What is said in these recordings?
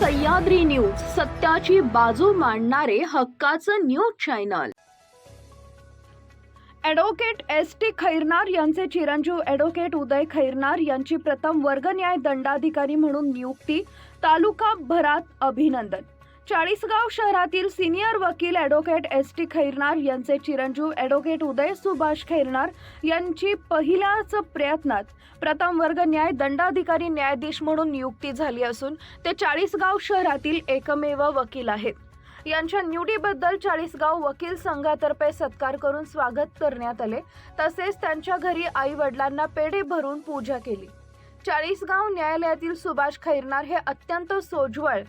Sahyadri news सत्याची बाजू मांडणारे हक्काचं news channel. Advocate S T Khairnar यांचे चिरंजीव ॲडव्होकेट उदय खैरनार यांची प्रथम वर्गन्याय दंडाधिकारी म्हणून नियुक्ती तालुका भरात अभिनंदन. चाळीसगाव शहरातील सिनियर वकील ॲडव्होकेट एस टी खैरनार यांचे चिरंजीव ॲडव्होकेट उदय सुभाष खैरनार यांची पहिल्याच प्रयत्नात प्रथम वर्ग न्याय दंडाधिकारी न्यायाधीश म्हणून नियुक्ती झाली असून ते चाळीसगाव शहरातील एकमेव वकील आहेत. यांच्या निवडीबद्दल चाळीसगाव वकील संघातर्फे सत्कार करून स्वागत करण्यात आले. तसेच त्यांच्या घरी आई वडिलांना पेढे भरून पूजा केली. चाळीसगाव न्यायालयातील सुभाष खैरनार हे अत्यंत सोज्वळ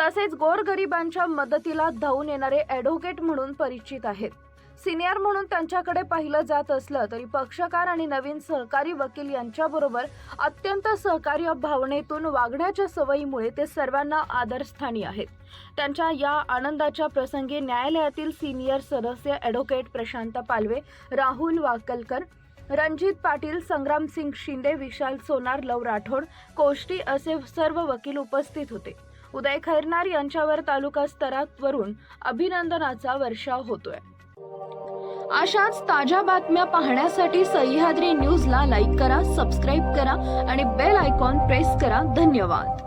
तसेच गोरगरिबांच्या मदतीला धावून येणारे ॲडव्होकेट म्हणून परिचित आहेत. सिनियर म्हणून त्यांच्याकडे पाहिलं जात असलं तरी पक्षकार आणि नवीन सहकारी वकील यांच्याबरोबर अत्यंत सहकार्य भावनेतून वागण्याच्या सवयीमुळे ते सर्वांना आदरस्थानी आहेत. त्यांच्या या आनंदाच्या प्रसंगी न्यायालयातील सिनियर सदस्य ॲडव्होकेट प्रशांत पालवे राहुल वाकलकर रणजित पाटील संग्रामसिंग शिंदे विशाल सोनार लव राठोड कोष्टी असे सर्व वकील उपस्थित होते. उदय खैरनार यांच्यावर तालुका स्तरावरून अभिनंदनाचा वर्षाव होतोय. अशाच ताज्या बातम्या पाहण्यासाठी सह्याद्री न्यूजला लाईक करा सबस्क्राईब करा आणि बेल आयकॉन प्रेस करा. धन्यवाद.